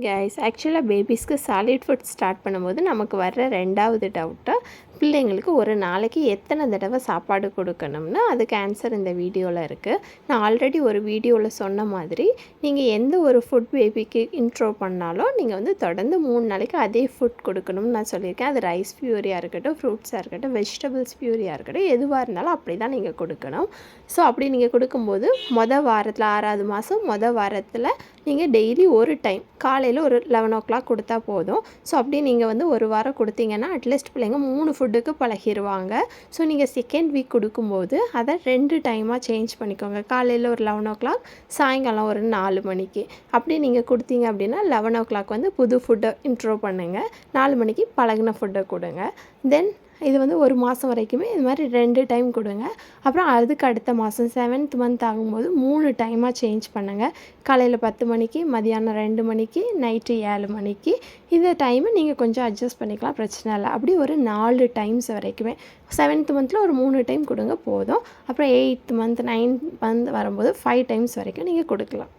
Guys ஆக்சுவலாக பேபிஸ்க்கு solid food start பண்ணும்போது நமக்கு வர்ற ரெண்டாவது டவுட்டு பிள்ளைங்களுக்கு ஒரு நாளைக்கு எத்தனை தடவை சாப்பாடு கொடுக்கணும்னு அதுக்கு ஆன்சர் இந்த வீடியோவில் இருக்குது நான் ஆல்ரெடி ஒரு வீடியோவில் சொன்ன மாதிரி நீங்கள் எந்த ஒரு ஃபுட் பேபிக்கு இன்ட்ரோ பண்ணாலும் நீங்கள் வந்து தொடர்ந்து மூணு நாளைக்கு அதே ஃபுட் கொடுக்கணும்னு நான் சொல்லியிருக்கேன். அது ரைஸ் பியூரியாக இருக்கட்டும் ஃப்ரூட்ஸாக இருக்கட்டும் வெஜிடபிள்ஸ் பியூரியாக இருக்கட்டும் எதுவாக இருந்தாலும் அப்படி தான் நீங்கள் கொடுக்கணும். ஸோ அப்படி நீங்கள் கொடுக்கும்போது மொதல் வாரத்தில் ஆறாவது மாதம் மொதல் வாரத்தில் நீங்கள் டெய்லி ஒரு டைம் காலையில் ஒரு லெவன் ஓ கிளாக் கொடுத்தா போதும். ஸோ அப்படி நீங்கள் வந்து ஒரு வாரம் கொடுத்தீங்கன்னா அட்லீஸ்ட் பிள்ளைங்க மூணு மூணு ஃபுட்டுக்கு பழகிடுவாங்க ஸோ நீங்கள் செகண்ட் வீக் கொடுக்கும்போது அதை ரெண்டு டைமாக சேஞ்ச் பண்ணிக்கோங்க. காலையில் ஒரு லெவன் ஓ கிளாக் சாயங்காலம் ஒரு நாலு மணிக்கு. அப்படி நீங்கள் கொடுத்தீங்க அப்படின்னா லெவன் ஓ கிளாக் வந்து புது ஃபுட்டை இன்ட்ரோ பண்ணுங்கள் நாலு மணிக்கு பழகின ஃபுட்டை கொடுங்க. தென் இது வந்து ஒரு மாதம் வரைக்குமே இது மாதிரி ரெண்டு டைம் கொடுங்க. அப்புறம் அதுக்கு அடுத்த மாதம் செவன்த் மந்த் ஆகும்போது மூணு டைமாக சேஞ்ச் பண்ணுங்கள் காலையில் பத்து மணிக்கு மதியானம் ரெண்டு மணிக்கு நைட்டு ஏழு மணிக்கு. இந்த டைமை நீங்கள் கொஞ்சம் அட்ஜஸ்ட் பண்ணிக்கலாம் பிரச்சனை இல்லை. அப்படி ஒரு நாலு டைம்ஸ் வரைக்குமே. செவன்த் மந்தில் ஒரு மூணு டைம் கொடுங்க போதும். அப்புறம் எயித் மந்த் நைன்த் மந்த் வரும்போது ஃபைவ் டைம்ஸ் வரைக்கும் நீங்கள் கொடுக்கலாம்.